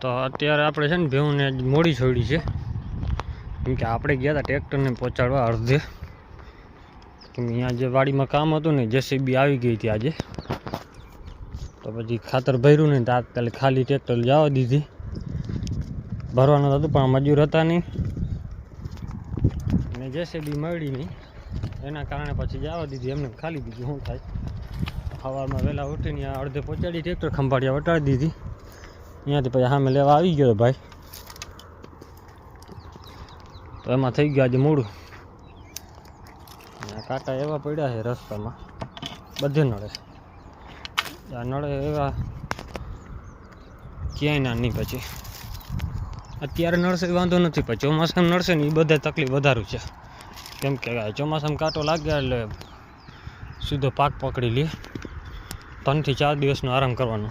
તો અત્યારે આપણે છે ને ભેહુંને મોડી છોડી છે. કેમ કે આપણે ગયા હતા ટ્રેક્ટરને પહોંચાડવા અડધે. કેમ અહીંયા જે વાડીમાં કામ હતું ને, જેસીબી આવી ગઈ હતી આજે. તો પછી ખાતર ભર્યું ને, તાત્કાલિક ખાલી ટ્રેક્ટર જવા દીધી. ભરવાનું હતું, પણ મજૂર હતા નહીં. અને જેસીબી મળી નહીં. એના કારણે પછી જવા દીધી, એમને ખાલી દીધી, શું થાય. સવારમાં વહેલા ઉઠીને અડધે પહોંચાડી ટ્રેક્ટર ખંભાળિયા વટાડી દીધી. અહીંયાથી પછી સામે લેવા આવી ગયો ભાઈ. તો એમાં થઈ ગયું આજે અને કાંટા એવા પડ્યા છે રસ્તામાં. બધે નળે. આ નળે એવા ક્યાંય ના નહીં પછી. અત્યારે નળશે વાંધો નથી, પણ ચોમાસામાં નળશે ને એ બધે તકલીફ વધારું છે. કેમ કે ચોમાસામાં કાંટો લાગ્યા એટલે સીધો પાક પકડી લે. ત્રણથી ચાર દિવસનો આરામ કરવાનો.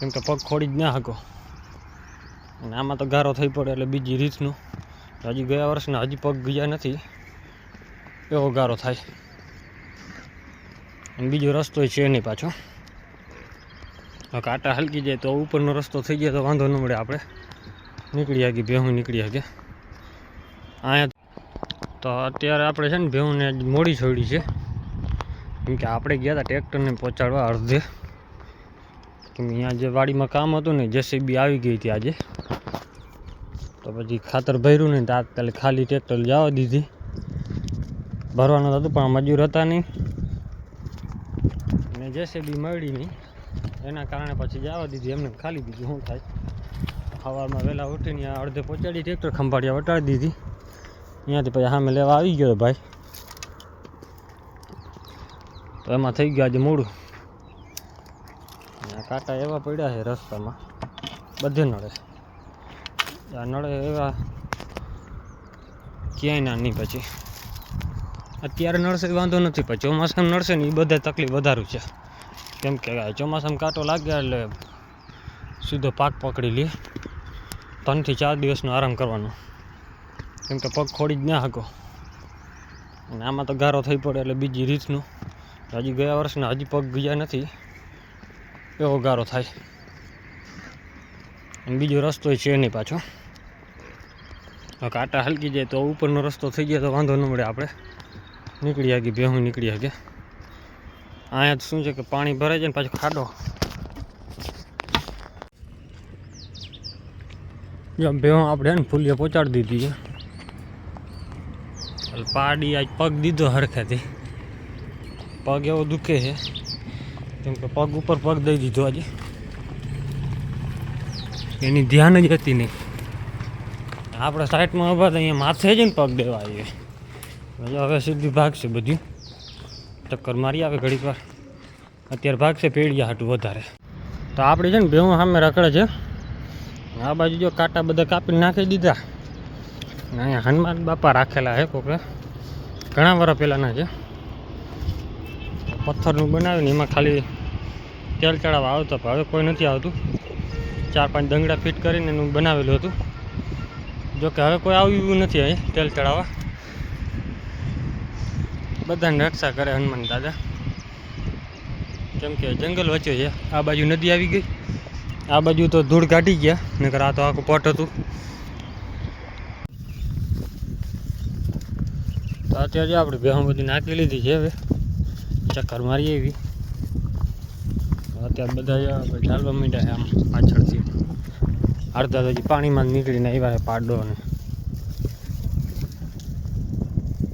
કેમ કે પગ ખોડી જ ના શકો. અને આમાં તો ગારો થઈ પડે એટલે બીજી રીતનું. હજી ગયા વર્ષના હજી પગ ગયા નથી. એવો ગારો થાય. અને બીજો રસ્તો છે નહીં પાછો. કાંટા હલકી જાય તો ઉપરનો રસ્તો થઈ જાય તો વાંધો ન મળે આપણે. નીકળી આગી ભેહું નીકળી આગે અહીંયા તો અત્યારે આપણે છે ને ભેહુંને મોડી છોડી છે. કેમ કે આપણે ગયા હતા ટ્રેક્ટરને પહોંચાડવા અડધે. કેમ અહીંયા જે વાડીમાં કામ હતું ને, જેસીબી આવી ગઈ હતી આજે. તો પછી ખાતર ભર્યું નહીં તાત્કાલિક ખાલી ટ્રેક્ટર જવા દીધી. ભરવાનું હતું, પણ મજૂર હતા નહીં. અને જેસીબી મળી નહીં. એના કારણે પછી જવા દીધી, એમને ખાલી બીજું શું થાય. સવારમાં વહેલા ઉઠીને અડધે પહોંચાડી ટ્રેક્ટર ખંભાળિયા વટાડી દીધી. અહીંયાથી પછી સામે લેવા આવી ગયો ભાઈ. તો એમાં થઈ ગયું આજે મોડું કાંટા એવા પડ્યા છે રસ્તામાં. બધે નળે. આ નળે એવા ક્યાંય ના નહીં પછી. અત્યારે નળશે વાંધો નથી, પણ ચોમાસામાં નળશે ને એ બધે તકલીફ વધારું છે. કેમ કે ચોમાસામાં કાંટો લાગ્યા એટલે સીધો પાક પકડી લે. ત્રણથી ચાર દિવસનો આરામ કરવાનો. કેમ કે પગ ખોડી જ ના હકો અને આમાં તો ગારો થઈ પડે એટલે બીજી રીતનું. હજી ગયા વર્ષના હજી પગ ગયા નથી. એવો ગારો થાય બીજો રસ્તો છે નહીં પાછો. કાંટા હલકી જાય તો ઉપરનો રસ્તો થઈ ગયો તો વાંધો ન મળે આપણે. નીકળી આગી ભેહું નીકળી આગે અહીંયા શું છે કે પાણી ભરાઈ જાય ને પાછો ખાડો. જો ભેહું આપણે ને ફૂલીએ પહોંચાડી દીધી છે. પાડી આજ પગ દીધો હરખેથી. પગ એવો દુખે છે. કેમ કે પગ ઉપર પગ દઈ દીધો આજે. એની ધ્યાન જ હતી નહીં. આપણે સાઈડમાં હતા, અહીંયા માથે જ ને પગ દેવા આવીએ. હવે સીધી ભાગશે બધું. ટક્કર મારી આવે ઘડીક વાર. અત્યારે ભાગશે પેડિયા હાટું વધારે. તો આપણે છે ને ભેવું સામે રખડે છે. આ બાજુ જો કાંટા બધા કાપીને નાખી દીધા. અહીંયા હનુમાન બાપા રાખેલા છે કોકડા ઘણા વર્ષ પહેલાંના છે. પથ્થરનું બનાવ્યું ને એમાં ખાલી તેલ ચડાવવા આવતો, પણ હવે કોઈ નથી આવતું. ચાર પાંચ દંગડા ફિટ કરીને એનું બનાવેલું હતું. જો કે હવે કોઈ આવ્યું નથી અહીં તેલ ચડાવવા. બધાને રક્ષા કરે હનુમાન દાદા. કેમ કે જંગલ વચ્ચે છે. આ બાજુ નદી આવી ગઈ. આ બાજુ તો ધૂળ કાઢી ગયા, નકર આ તો આખું પટ હતું. તો અત્યારે આપણે ભેહું બધી નાખી લીધી છે હવે. ચક્કર મારી એવી. અત્યારે બધા ચાલવા માંડ્યા આમ પાછળથી. અડધા તો પાણીમાં નીકળીને આવ્યા છે પાડો ને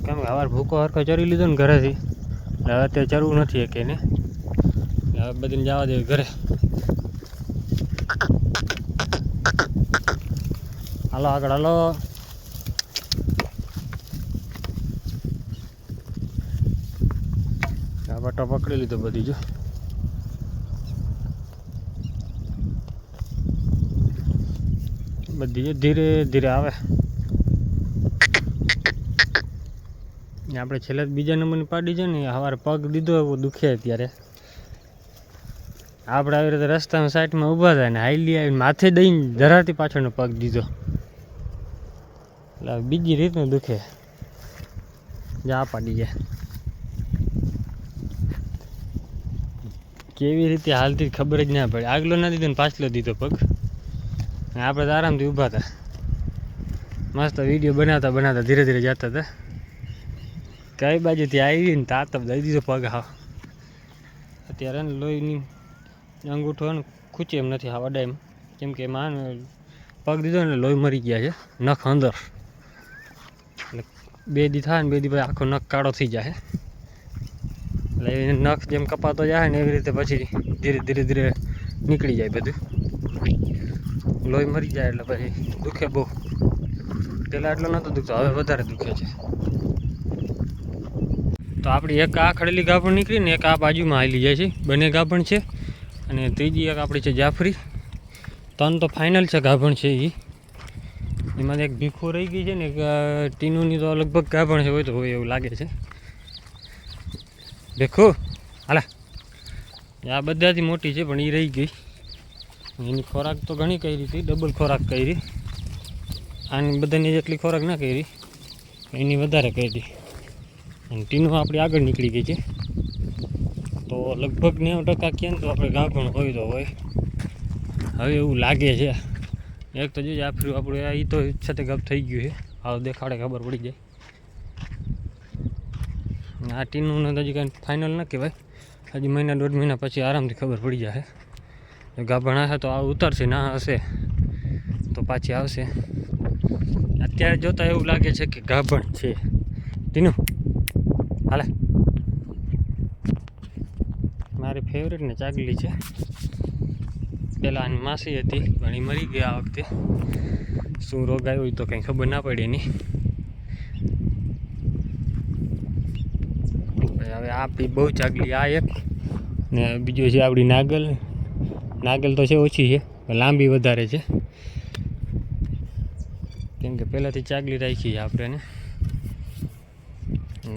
કેમ કે અવાર ભૂકો હરખો ચરી લીધો ને ઘરેથી. એટલે હવે અત્યારે ચરવું નથી એક ને. હવે બધીને જવા દેવી ઘરે. હાલો આગળ, હાલો. બટો પકડી લીધો બધી, જો. બધી ધીરે ધીરે આવે. આપણે છેલ્લે બીજા નંબરની પાડી છે ને, સવારે પગ દીધો એવો દુખે અત્યારે. આપણે આવી રીતે રસ્તામાં સાઈડમાં ઊભા થાય ને, હાઈલી આવીને માથે દઈને ધરાતી પાછળનો પગ દીધો. એટલે બીજી રીતનું દુખે. જા, પાડી જાય. કેવી રીતે હાલતી ખબર જ ના પડે. આગલો ના દીધો ને પાછલો દીધો પગ. આપણે તો આરામથી ઊભા હતા. મસ્ત વીડિયો બનાવતા બનાવતા ધીરે ધીરે જતા હતા. કઈ બાજુથી આવી ને તાતમ દઈ દીધો પગ હા અત્યારે લોહીની અંગૂઠો ને ખૂચે એમ નથી હા અડાય એમ કેમ કે માન પગ દીધો ને લોહી મરી ગયા છે, નખ અંદર. એટલે બે દી થાય ને બે દી પછી આખો નખ કાળો થઈ જાય. એટલે નખ જેમ કપાતો જાય ને એવી રીતે પછી ધીરે ધીરે ધીરે નીકળી જાય બધું. લોહી મરી જાય એટલે પછી દુખે બહુ. પહેલાં એટલો નહોતો દુખતો, હવે વધારે દુખે છે. તો આપણી એક આ ખડેલી ગાભણ નીકળી ને એક આ બાજુમાં આવેલી જાય છે, બંને ગાભણ છે. અને ત્રીજી એક આપણી છે જાફરી. ત્રણ તો ફાઇનલ છે ગાભણ છે એ એમાં એક ભીખો રહી ગઈ છે ને એક ટીનુની તો લગભગ ગાભણ છે હોય તો હોય એવું લાગે છે. ભીખો હાલા. આ બધાથી મોટી છે, પણ એ રહી ગઈ. એની ખોરાક તો ઘણી કરી હતી ડબલ ખોરાક કરી. આની બધાની જેટલી ખોરાક ના કરી એની વધારે કરી. અને ટીનો આપણી આગળ નીકળી ગઈ છે. તો લગભગ નેવું ટકા ને તો આપણે ગાભણ હોય તો હોય. હવે એવું લાગે છે. એક તો જોઈએ આફરી આપણું એ તો છતે ગપ થઈ ગયું છે. આવ દેખાડે, ખબર પડી જાય. આ ટીનું ને તો હજી કાંઈ ફાઇનલ ન કહેવાય. હજી મહિના દોઢ મહિના પછી આરામથી ખબર પડી જશે જો ગાભણ હશે તો આ ઉતરશે, ના હશે તો પાછી આવશે. અત્યારે જોતાં એવું લાગે છે કે ગાભણ છે. ટીનું, હાલે. મારી ફેવરેટ ને ચાગલી છે. પહેલાં આની માસી હતી, પણ એ મરી ગયા આ વખતે. શું રોગ આવ્યો તો કંઈ ખબર ના પડી એની હવે આપણી બહુ ચાગલી આ એક. ને બીજું છે આપણી નાગલ. નાગલ તો છે ઓછી છે લાંબી વધારે છે. કેમ કે પહેલાંથી ચાગલી રાખી છે આપણે ને.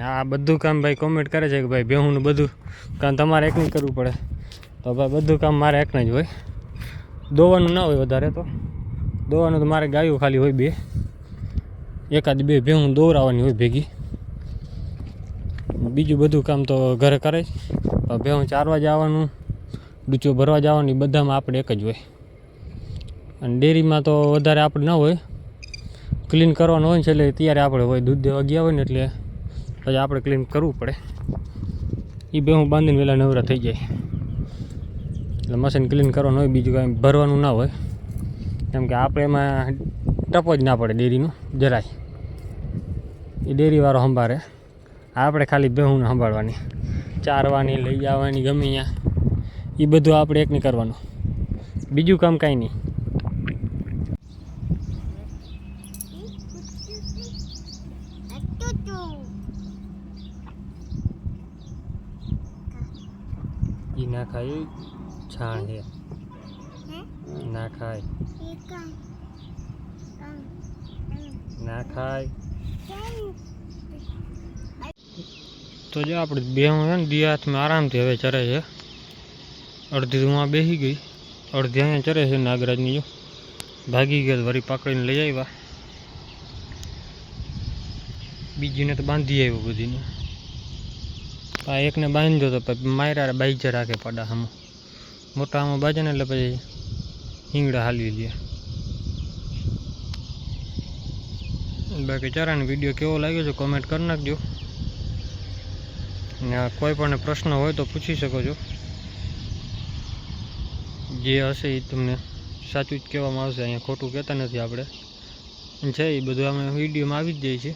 આ બધું કામ ભાઈ કોમેન્ટ કરે છે કે ભાઈ બેહુંનું બધું. કામ તમારે એકને કરવું પડે. તો ભાઈ બધું કામ મારે એકને જ હોય. દોવાનું ના હોય વધારે તો. દોવાનું તો મારે ગાયું ખાલી હોય બે. એકાદ બે ભેહું દોરાવાની હોય ભેગી. બીજું બધું કામ તો ઘરે કરે જ. ભેહું ચારવા જવાનું ડૂચો ભરવા જવાનું. એ બધામાં આપણે એક જ હોય. અને ડેરીમાં તો વધારે આપણે ના હોય. ક્લીન કરવાનું હોય ને એટલે ત્યારે આપણે હોય. દૂધ દેવા ગયા હોય ને એટલે પછી આપણે ક્લીન કરવું પડે. એ બે હું બાંધીને વહેલા નવરા થઈ જાય. એટલે મશીન ક્લીન કરવાનું હોય, બીજું કાંઈ ભરવાનું ના હોય. કેમ કે આપણે એમાં ટપો જ ના પડે ડેરીનું, જરાય. એ ડેરીવાળો સંભાળે. આપણે ખાલી બેહુંને સંભાળવાની. ચારવાની, લઈ જવાની ગમે ત્યાં. એ બધું આપણે એકને કરવાનું. બીજું કામ કાંઈ નહીં. એ ના ખાય છાણ છે. ના ખાય. ના ખાય. તો જો આપણે બે હું ને દી હાથમાં આરામથી હવે ચરે છે. અડધી તો બેસી ગઈ. અડધી અહીંયા ચરે છે નાગરાજની જો. ભાગી ગયા વરી પકડીને લઈ આવ્યા. બીજીને તો બાંધી આવ્યો બધીને. આ એકને બાંધ્યો તો પછી માયરા બાઈજે રાખે પડા હમ. મોટા આમાં બાજે ને એટલે પછી હિંગડા હાલવી લે. બાકી ચારાનો વીડિયો કેવો લાગ્યો છે કોમેન્ટ કરી નાખજો. કોઈ પણ પ્રશ્ન હોય તો પૂછી શકો છો. જે હશે એ તમને સાચું જ કહેવામાં આવશે. અહીંયા ખોટું કહેતા નથી આપણે. છે એ બધું અમે વિડીયોમાં આવી જ જાય છે.